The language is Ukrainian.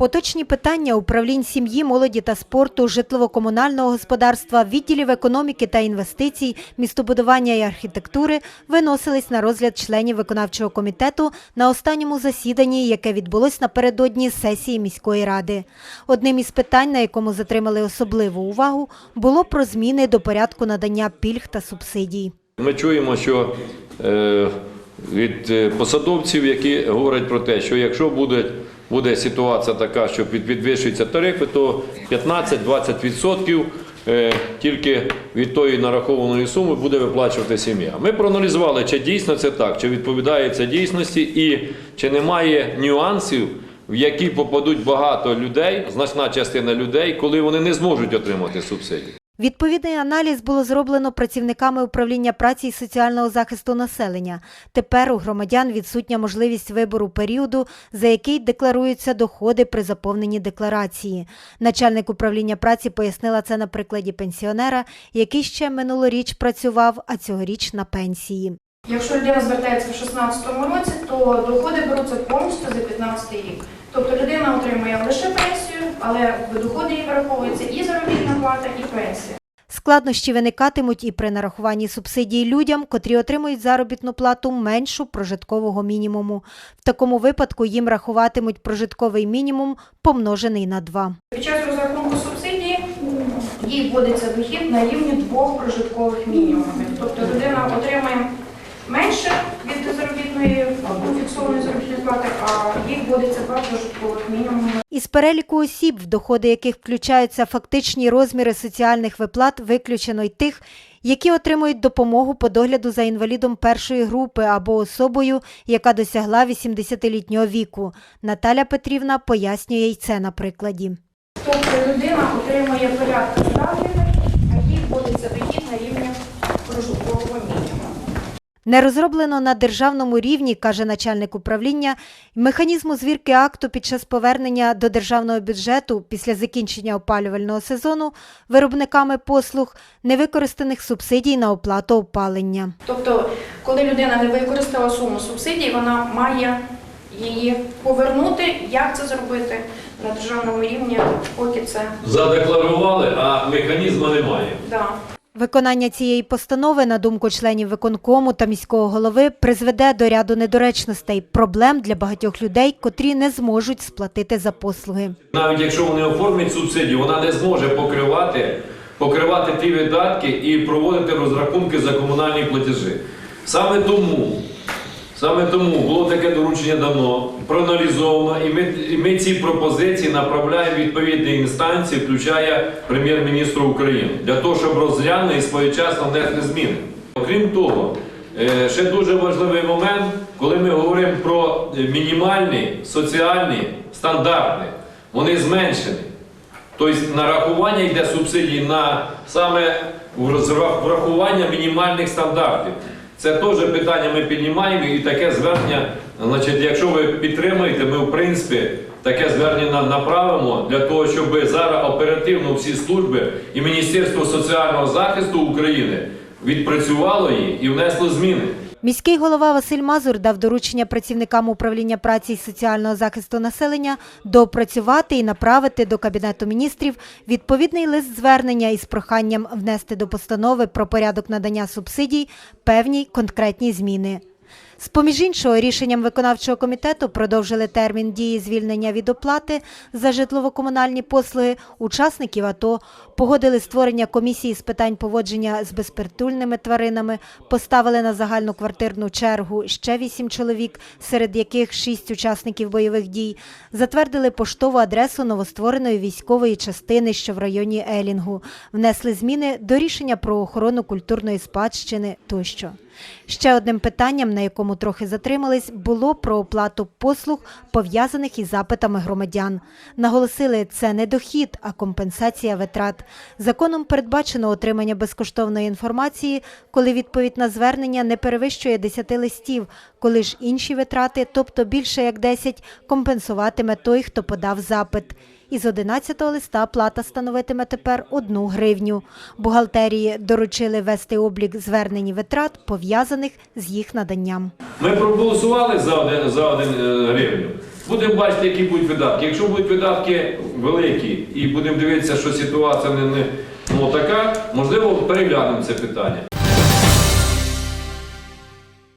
Поточні питання управлінь сім'ї, молоді та спорту, житлово-комунального господарства, відділів економіки та інвестицій, містобудування і архітектури виносились на розгляд членів виконавчого комітету на останньому засіданні, яке відбулось напередодні сесії міської ради. Одним із питань, на якому затримали особливу увагу, було про зміни до порядку надання пільг та субсидій. Ми чуємо, що е, від е, посадовців, які говорять про те, що якщо буде, буде ситуація така, що підвищуються тарифи, то 15-20% е, тільки від тої нарахованої суми буде виплачувати сім'я. Ми проаналізували, чи дійсно це так, чи відповідає це дійсності, і чи немає нюансів, в які попадуть багато людей, значна частина людей, коли вони не зможуть отримати субсидії. Відповідний аналіз було зроблено працівниками управління праці і соціального захисту населення. Тепер у громадян відсутня можливість вибору періоду, за який декларуються доходи при заповненні декларації. Начальник управління праці пояснила це на прикладі пенсіонера, який ще минулоріч працював, а цьогоріч на пенсії. Якщо людина звертається в 2016 році, то доходи беруться повністю за 2015 рік. Тобто людина отримує лише пенсію, але доходи їй враховується і заробітна плата, і пенсія. Складнощі виникатимуть і при нарахуванні субсидій людям, котрі отримують заробітну плату меншу прожиткового мінімуму. В такому випадку їм рахуватимуть прожитковий мінімум помножений на 2. Під час розрахунку субсидії їй вводиться дохід на рівні двох прожиткових мінімумів. Тобто людина отримує менше від заробітної фіксованої заробітної плати, а вводиться два прожиткових мінімуми. Із переліку осіб, в доходи яких включаються фактичні розміри соціальних виплат, виключено й тих, які отримують допомогу по догляду за інвалідом першої групи або особою, яка досягла 80-літнього віку. Наталя Петрівна пояснює й це на прикладі. Тобто людина отримує порядку ставлення, а їй вводиться дохід на рівні прожиткового мінімуму. Не розроблено на державному рівні, каже начальник управління, механізму звірки акту під час повернення до державного бюджету після закінчення опалювального сезону виробниками послуг невикористаних субсидій на оплату опалення. Тобто, коли людина не використала суму субсидій, вона має її повернути. Як це зробити на державному рівні, поки це Задекларували, а механізму немає. да. Виконання цієї постанови, на думку членів виконкому та міського голови, призведе до ряду недоречностей, проблем для багатьох людей, котрі не зможуть сплатити за послуги. Навіть якщо вони оформлять субсидію, вона не зможе покривати, покривати ті видатки і проводити розрахунки за комунальні платежі. Саме тому, саме тому було таке доручення дано, проаналізовано, і ми, і ми ці пропозиції направляємо відповідні інстанції, включає прем'єр-міністра України, для того, щоб розглянули і своєчасно внесли зміни. Окрім того, е, ще дуже важливий момент, коли ми говоримо про е, мінімальні соціальні стандарти, вони зменшені. Тобто нарахування йде субсидій на саме врахування мінімальних стандартів. Це теж питання ми піднімаємо і таке звернення, значить, якщо ви підтримуєте, ми в принципі таке звернення направимо для того, щоб зараз оперативно всі служби і Міністерство соціального захисту України відпрацювало її і внесло зміни. Міський голова Василь Мазур дав доручення працівникам управління праці і соціального захисту населення доопрацювати і направити до Кабінету міністрів відповідний лист звернення із проханням внести до постанови про порядок надання субсидій певні конкретні зміни. З поміж іншого, рішенням виконавчого комітету продовжили термін дії звільнення від оплати за житлово-комунальні послуги учасників АТО, погодили створення комісії з питань поводження з безпритульними тваринами, поставили на загальну квартирну чергу ще вісім чоловік, серед яких шість учасників бойових дій, затвердили поштову адресу новоствореної військової частини, що в районі Елінгу, внесли зміни до рішення про охорону культурної спадщини тощо. Ще одним питанням, на якому трохи затримались, було про оплату послуг, пов'язаних із запитами громадян. Наголосили, це не дохід, а компенсація витрат. Законом передбачено отримання безкоштовної інформації, коли відповідь на звернення не перевищує 10 листів, коли ж інші витрати, тобто більше як 10, компенсуватиме той, хто подав запит. Із 11 листа плата становитиме тепер 1 гривню. Бухгалтерії доручили вести облік звернень витрат, пов'язаних з їх наданням. Ми проголосували за один, за один е, гривню. Будемо бачити, які будуть видатки. Якщо будуть видатки великі і будемо дивитися, що ситуація не, не ну, така, можливо, переглянемо це питання.